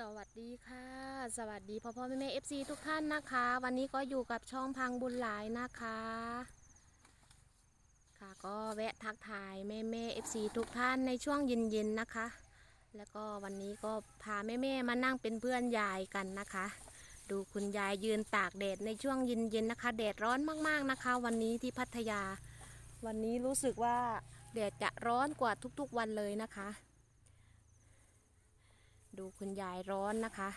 สวัสดีค่ะ สวัสดีพ่อพ่อแม่แม่เอฟซีทุกท่านนะคะ วันนี้ก็อยู่กับช่องพังบุญหลายนะคะ ค่ะก็แวะทักทายแม่แม่เอฟซีทุกท่านในช่วงเย็นๆนะคะ แล้วก็วันนี้ก็พาแม่แม่มานั่งเป็นเพื่อนยายกันนะคะ ดูคุณยายยืนตากแดดในช่วงเย็นๆนะคะแดดร้อนมากๆนะคะ วันนี้ที่พัทยา วันนี้รู้สึกว่าแดดจะร้อนกว่าทุกๆวันเลยนะคะ ดูคุณยายร้อนนะคะ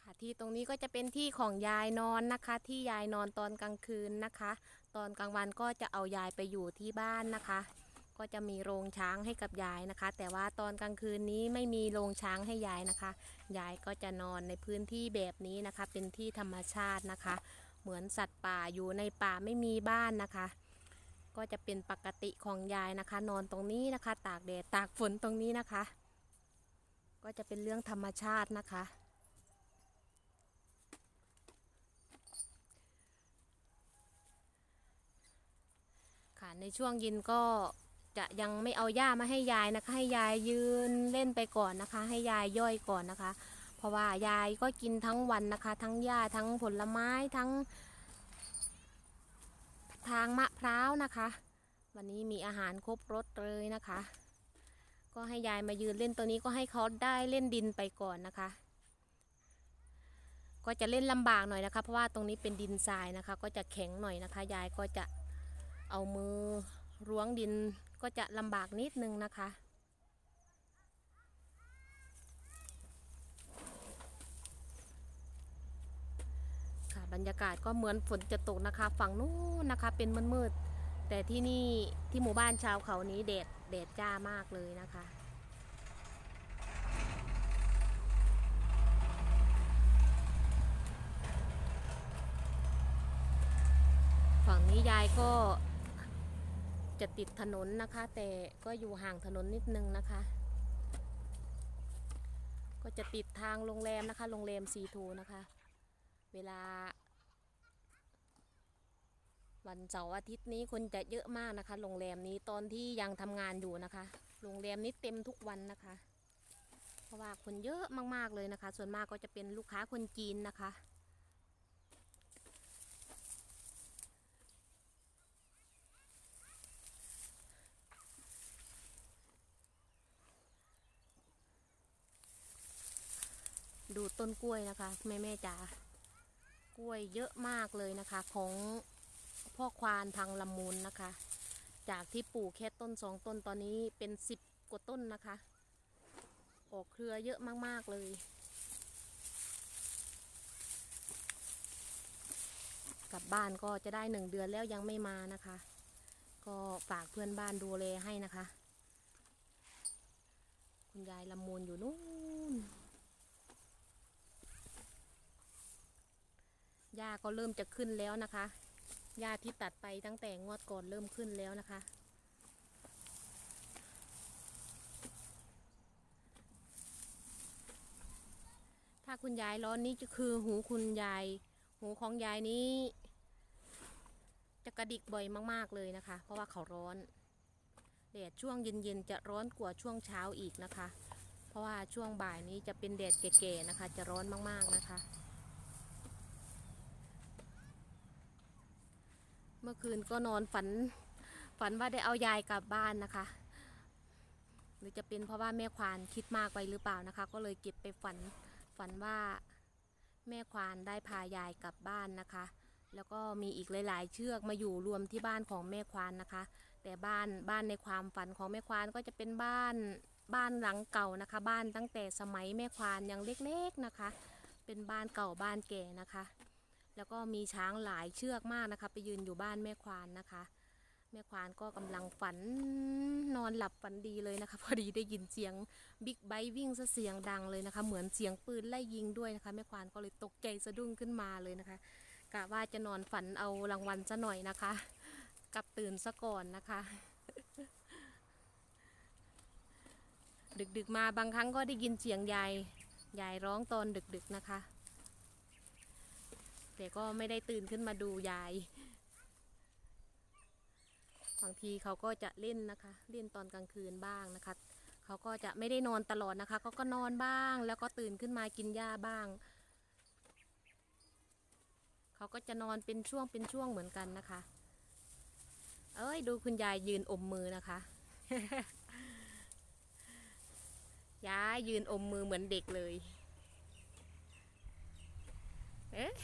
ค่ะที่ตรงนี้ก็จะเป็นที่ของยายนอนนะคะ ที่ยายนอนตอนกลางคืนนะคะ ตอนกลางวันก็จะเอายายไปอยู่ที่บ้านนะคะ ก็จะมีโรงช้างให้กับยายนะคะ แต่ว่าตอนกลางคืนนี้ไม่มีโรงช้างให้ยายนะคะ ยายก็จะนอนในพื้นที่แบบนี้นะคะ เป็นที่ธรรมชาตินะคะ เหมือนสัตว์ป่าอยู่ในป่าไม่มีบ้านนะคะ ก็จะเป็นปกติของยายนะคะ นอนตรงนี้นะคะ ตากแดดตากฝนตรงนี้นะคะ ก็จะเป็นเรื่องธรรมชาตินะคะ ค่ะในช่วงเย็นก็จะยังไม่เอาหญ้ามาให้ยายนะคะ ให้ยายยืนเล่นไปก่อนนะคะ ให้ยายย่อยก่อนนะคะ เพราะว่ายายก็กินทั้งวันนะคะ ทั้งหญ้าทั้งผลไม้ทั้ง ทางมะพร้าวนะคะ วันนี้มีอาหารครบรสเลยนะคะ ก็ให้ยายมายืนเล่นตัวนี้ก็ให้เขาได้เล่นดินไปก่อนนะคะ ก็จะเล่นลำบากหน่อยนะคะ เพราะว่าตรงนี้เป็นดินทรายนะคะ ก็จะแข็งหน่อยนะคะ ยายก็จะเอามือร้วงดินก็จะลำบากนิดนึงนะคะ บรรยากาศก็เหมือนฝนจะตกนะคะ ฝั่งนู้นนะคะเป็นมืดๆแต่ที่นี่ที่หมู่บ้านชาวเขานี้แดดแดดจ้ามากเลยนะคะฝั่งนี้ยายก็จะติดถนนนะคะ แต่ก็อยู่ห่างถนนนิดนึงนะคะ ก็จะติดทางโรงแรมนะคะ โรงแรมซีทูนะคะ เวลา วันเสาร์อาทิตย์นี้คนจะเยอะมากนะคะ โรงแรมนี้ตอนที่ยังทำงานอยู่นะคะ โรงแรมนี้เต็มทุกวันนะคะ เพราะว่าคนเยอะมากๆเลยนะคะ ส่วนมากก็จะเป็นลูกค้าคนจีนนะคะ ดูต้นกล้วยนะคะ แม่แม่จ๋ากล้วยเยอะมากเลยนะคะของ พ่อควานพังละมุนนะคะ จากที่ปลูกแค่ต้นสองต้นตอนนี้เป็นสิบกว่าต้นนะคะ ออกเครือเยอะมากๆเลย กลับบ้านก็จะได้หนึ่งเดือนแล้วยังไม่มานะคะ ก็ฝากเพื่อนบ้านดูแลให้นะคะ คุณยายละมุนอยู่นู่นหญ้าก็เริ่มจะขึ้นแล้วนะคะ หญ้าที่ตัดไปตั้งแต่งวดก่อนเริ่มขึ้นแล้วนะคะ ถ้าคุณยายร้อนนี้จะคือหูคุณยาย หูของยายนี้ จะกระดิกบ่อยมากๆเลยนะคะ เพราะว่าเขาร้อนแดดช่วงเย็นๆจะร้อนกว่าช่วงเช้าอีกนะคะ เพราะว่าช่วงบ่ายนี้จะเป็นแดดแก่ๆนะคะ จะร้อนมากๆนะคะ มื่อคืนก็นอนฝัน ฝันว่าได้เอายายกลับบ้านนะคะ หรือจะเป็นเพราะว่าแม่ควานคิดมากไปหรือเปล่านะคะ ก็เลยเก็บไปฝันฝันว่าแม่ควานได้พายายกลับบ้านนะคะ แล้วก็มีอีกหลาย ๆ เชือกมาอยู่รวมที่บ้านของแม่ควานนะคะ แต่บ้านบ้านในความฝันของแม่ควานก็จะเป็นบ้านบ้านหลังเก่านะคะ บ้านตั้งแต่สมัยแม่ควานยังเล็ก ๆ นะคะ เป็นบ้านเก่าบ้านแก่นะคะ แล้วก็มีช้างหลายเชือกมากนะคะ ไปยืนอยู่บ้านแม่ควานนะคะ แม่ควานก็กำลังฝันนอนหลับฝันดีเลยนะคะ พอดีได้ยินเสียงบิ๊กไบค์วิ่งซะเสียงดังเลยนะคะ เหมือนเสียงปืนไล่ยิงด้วยนะคะ แม่ควานก็เลยตกใจสะดุ้งขึ้นมาเลยนะคะกะว่าจะนอนฝันเอารางวัลซะหน่อยนะคะกลับตื่นซะก่อนนะคะ ดึกๆมาบางครั้งก็ได้ยินเสียงยายยายร้องตอนดึกๆนะคะ แต่ก็ไม่ได้ตื่นขึ้นมาดูยาย บางทีเขาก็จะเล่นนะคะ เล่นตอนกลางคืนบ้างนะคะ เขาก็จะไม่ได้นอนตลอดนะคะเขาก็นอนบ้าง แล้วก็ตื่นขึ้นมากินหญ้าบ้าง เขาก็จะนอนเป็นช่วงเป็นช่วงเหมือนกันนะคะ เอ้ยดูคุณยายยืนอมมือนะคะยายยืนอมมือเหมือนเด็กเลย เอ๊ะ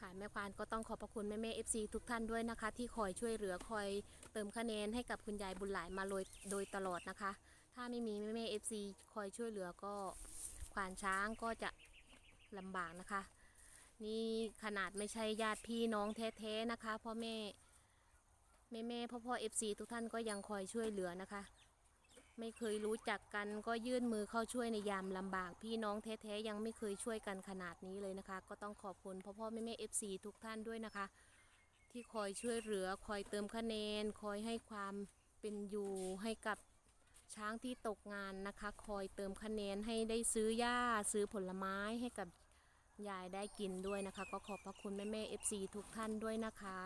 ค่ะแม่ควานก็ต้องขอบพระคุณแม่แม่เอฟซีทุกท่านด้วยนะคะ ที่คอยช่วยเหลือคอยเติมคะแนนให้กับคุณยายบุญหลายมาโดยโดยตลอดนะคะ ถ้าไม่มีแม่แม่เอฟซีคอยช่วยเหลือก็ควานช้างก็จะลำบากนะคะ นี่ขนาดไม่ใช่ญาติพี่น้องแท้ๆนะคะพ่อแม่ แม่แม่พ่อพ่อเอฟซีทุกท่านก็ยังคอยช่วยเหลือนะคะ ไม่เคยรู้จักกันก็ยื่นมือเข้าช่วยในยามลำบาก พี่น้องแท้ๆยังไม่เคยช่วยกันขนาดนี้เลยนะคะ ก็ต้องขอบคุณพ่อพ่อแม่แม่เอฟซีทุกท่านด้วยนะคะ ที่คอยช่วยเหลือคอยเติมคะแนน คอยให้ความเป็นอยู่ให้กับช้างที่ตกงานนะคะ คอยเติมคะแนนให้ได้ซื้อหญ้าซื้อผลไม้ให้กับยายได้กินด้วยนะคะ ก็ขอบพระคุณแม่แม่เอฟซีทุกท่านด้วยนะคะ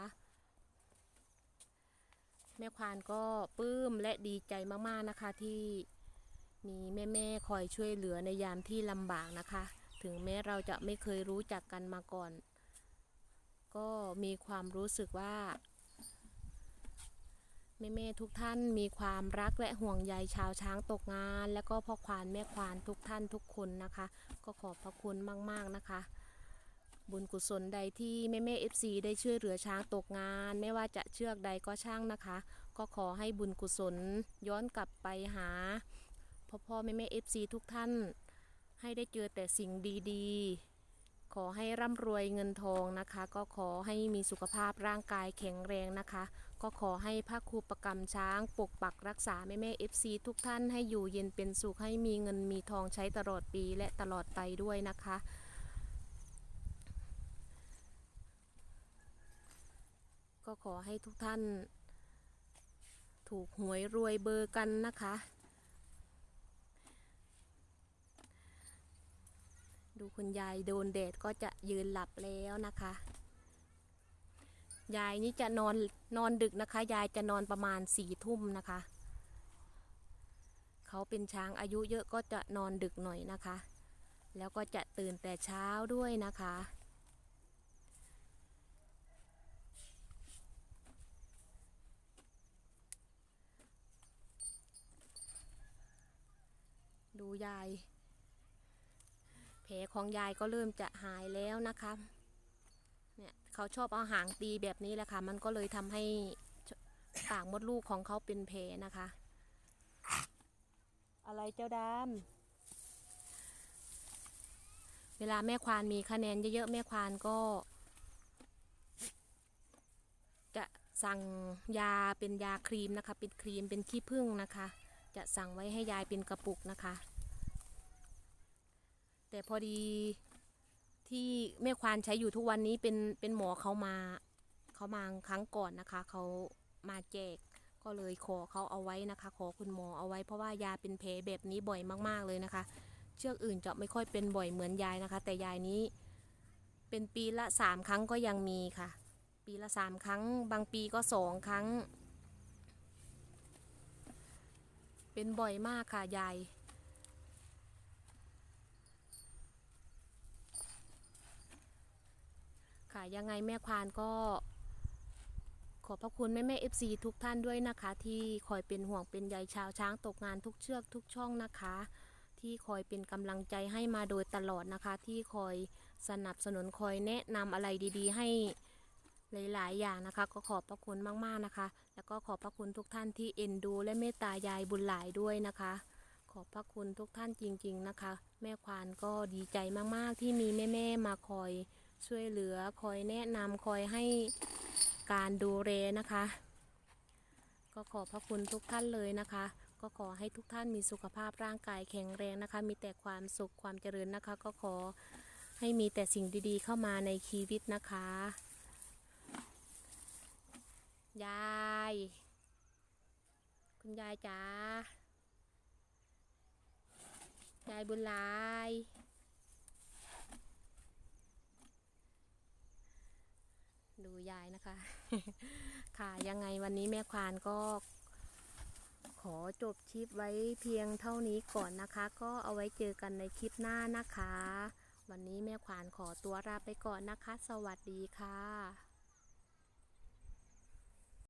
แม่ควานก็ปลื้มและดีใจมากๆนะคะที่มีแม่ๆคอยช่วยเหลือในยามที่ลำบากนะคะ ถึงแม้เราจะไม่เคยรู้จักกันมาก่อน ก็มีความรู้สึกว่าแม่ๆทุกท่านมีความรักและห่วงใยชาวช้างตกงาน และก็พ่อควานแม่ควานทุกท่านทุกคนนะคะ ก็ขอบพระคุณมากๆนะคะ บุญกุศลใดที่แม่แม่เอฟซีได้ช่วยเหลือช้างตกงาน ไม่ว่าจะเชือกใดก็ช่างนะคะ ก็ขอให้บุญกุศลย้อนกลับไปหาพ่อพ่อแม่แม่เอฟซีทุกท่าน ให้ได้เจอแต่สิ่งดีๆ ขอให้ร่ำรวยเงินทองนะคะ ก็ขอให้มีสุขภาพร่างกายแข็งแรงนะคะ ก็ขอให้พระครูประกรรมช้างปกปักรักษาแม่แม่เอฟซีทุกท่านให้อยู่เย็นเป็นสุขให้มีเงินมีทองใช้ตลอดปีและตลอดไปด้วยนะคะ ก็ขอให้ทุกท่าน ถูกหวยรวยเบอร์กันนะคะ ดูคุณยายโดนแดดก็จะยืนหลับแล้วนะคะ ยายนี่จะนอนนอนดึกนะคะ ยายจะนอนประมาณสี่ทุ่มนะคะ เขาเป็นช้างอายุเยอะก็จะนอนดึกหน่อยนะคะ แล้วก็จะตื่นแต่เช้าด้วยนะคะ ดูยาย แผลของยายก็เริ่มจะหายแล้วนะคะ เนี่ยเขาชอบเอาหางตีแบบนี้แหละค่ะ มันก็เลยทำให้ปากมดลูกของเขาเป็นแผลนะคะ อะไรเจ้าดำเวลาแม่ควานมีคะแนนเยอะๆแม่ควานก็ จะสั่งยาเป็นยาครีมนะคะ เป็นครีมเป็นขี้ผึ้งนะคะ จะสั่งไว้ให้ยายเป็นกระปุกนะคะ แต่พอดีที่แม่ควานใช้อยู่ทุกวันนี้เป็นเป็นหมอเขามาเขามาครั้งก่อนนะคะ เขามาแจกก็เลยขอเขาเอาไว้นะคะ ขอคุณหมอเอาไว้เพราะว่ายาเป็นแผลแบบนี้บ่อยมาก ๆเลยนะคะ เชือกอื่นจะไม่ค่อยเป็นบ่อยเหมือนยายนะคะ แต่ยายนี้เป็นปีละสามครั้งก็ยังมีค่ะ ปีละสามครั้ง บางปีก็สองครั้ง เป็นบ่อยมากค่ะยาย ค่ะยังไงแม่ควานก็ ขอบพระคุณแม่แม่เอฟซีทุกท่านด้วยนะคะ ที่คอยเป็นห่วงเป็นใยชาวช้างตกงานทุกเชือกทุกช่องนะคะ ที่คอยเป็นกำลังใจให้มาโดยตลอดนะคะ ที่คอยสนับสนุนคอยแนะนำอะไรดี ๆ ให้หลาย ๆ อย่างนะคะ ก็ขอบพระคุณมาก ๆ นะคะ แล้วก็ขอบพระคุณทุกท่านที่เอ็นดู และเมตตายายบุญหลายด้วยนะคะ ขอบพระคุณทุกท่านจริง ๆนะคะ แม่ควานก็ดีใจมากๆ ที่มีแม่ๆมาคอยช่วยเหลือคอยแนะนำคอยให้การดูแลนะคะ ก็ขอบพระคุณทุกท่านเลยนะคะ ก็ขอให้ทุกท่านมีสุขภาพร่างกายแข็งแรงนะคะ มีแต่ความสุขความเจริญนะคะ ก็ขอให้มีแต่สิ่งดีๆ เข้ามาในชีวิตนะคะ ยาย คุณยายจ๋ายายบุญลาย ดูยายนะคะ ค่ะยังไงวันนี้แม่ควานก็ขอจบคลิปไว้เพียงเท่านี้ก่อนนะคะ ก็เอาไว้เจอกันในคลิปหน้านะคะ วันนี้แม่ควานขอตัวลาไปก่อนนะคะ สวัสดีค่ะ